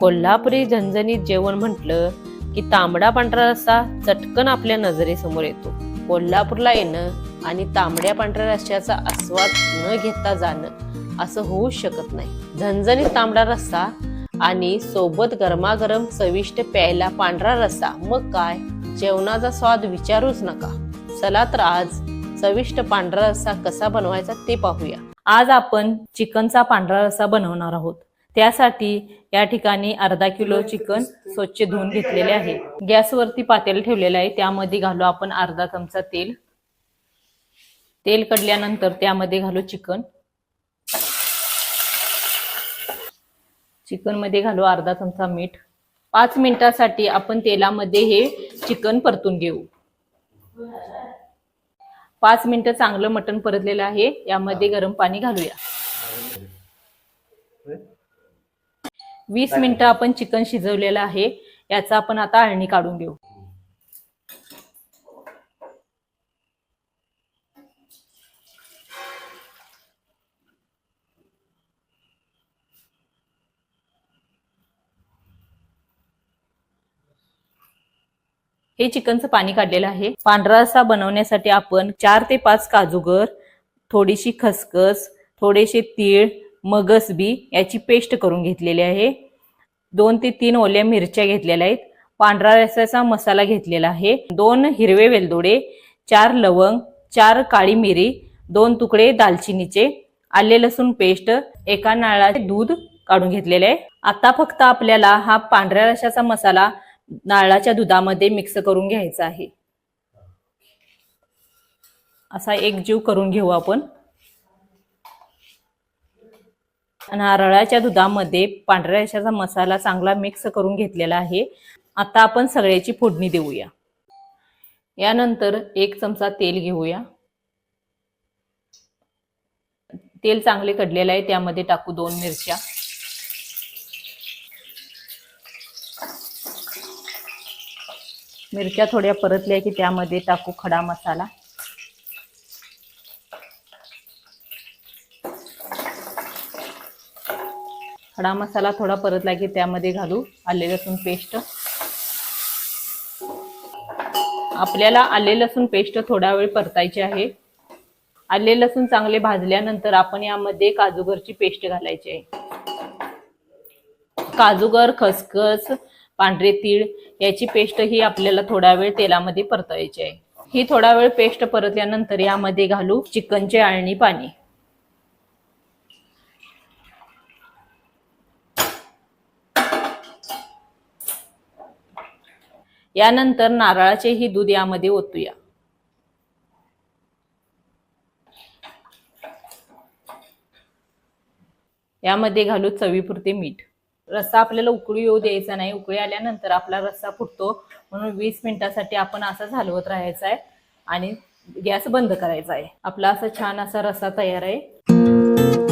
कोल्हापुरी झणझणीत जेवण म्हटलं की तांबडा पांढरा रस्सा चटकन आपल्या नजरेसमोर येतो. कोल्हापूरला येणं आणि तांबड्या पांढऱ्या रस्त्याचा आस्वाद न घेता जाणं असं होऊच शकत नाही. झणझणीत तांबडा रस्सा आणि सोबत गरमागरम चविष्ट प्यायला पांढरा रस्सा मग काय? जेवणाचा स्वाद विचारूच नका. चला तर आज चविष्ट पांढरा रस्सा कसा बनवायचा ते पाहूया. आज आपण चिकनचा पांढरा रस्सा बनवणार आहोत. त्यासाठी या ठिकाणी अर्धा किलो चिकन स्वच्छ धुवून घेतलेले आहे. गॅसवरती पातेल ठेवलेलं आहे. त्यामध्ये घालू आपण अर्धा चमचा तेल. तेल कडल्यानंतर त्यामध्ये घालू चिकन. चिकनमध्ये घालू अर्धा चमचा मीठ. पाच मिनिटासाठी आपण तेलामध्ये हे चिकन परतून घेऊ. पाच मिनिटं चांगलं मटण परतलेलं आहे. यामध्ये गरम पाणी घालूया. वीस मिनिटं आपण चिकन शिजवलेलं आहे. याचा आपण आता अळणी काढून घेऊ. हे चिकनचं पाणी काढलेलं आहे. पांढरा रस्सा बनवण्यासाठी आपण चार ते पाच काजूगर थोडीशी खसखस थोडेसे तीळ मगस बी याची पेस्ट करून घेतलेली आहे. दोन ते तीन ओल्या मिरच्या घेतलेल्या आहेत. पांढरा रसाचा मसाला घेतलेला आहे. दोन हिरवे वेलदोडे चार लवंग चार काळी मिरी दोन तुकडे दालचिनीचे आले लसूण पेस्ट एका नारळाचे दूध काढून घेतलेले आहे. आता फक्त आपल्याला हा पांढऱ्या रशाचा मसाला नारळाच्या दुधामध्ये मिक्स करून घ्यायचा आहे. असा एक जीव करून घेऊ आपण. नारळाच्या दुधामध्ये पांढऱ्या रशाचा मसाला चांगला मिक्स करून घेतलेला आहे. आता आपण सगळ्याची फोडणी देऊया. यानंतर एक चमचा तेल घेऊया. तेल चांगले कडलेलं आहे त्यामध्ये टाकू दोन मिरच्या. मिरच्या थोड्या परतल्या की त्यामध्ये टाकू खडा मसाला. खडा मसाला थोडा परतला की त्यामध्ये घालू आले लसूण पेस्ट. आपल्याला आले लसूण पेस्ट थोडा वेळ परतायची आहे. आले लसूण चांगले भाजल्यानंतर आपण यामध्ये काजूगरची पेस्ट घालायची आहे. काजूगर खसखस पांढरे तीळ याची पेस्ट ही आपल्याला थोडा वेळ तेलामध्ये परतायची आहे. ही थोडा वेळ पेस्ट परतल्यानंतर यामध्ये घालू चिकनचे आळणी पाणी. यानंतर नारळाचे ही दूध यामध्ये ओतूया. यामध्ये घालू चवीपुरते मीठ. रस्सा आपल्याला उकळी येऊ द्यायचा नाही. उकळी आल्यानंतर आपला रस्सा फुटतो. म्हणून वीस मिनिटासाठी आपण असं हलवत राहायचा आहे आणि गॅस बंद करायचा आहे आपला असा छान असा रस्सा तयार आहे.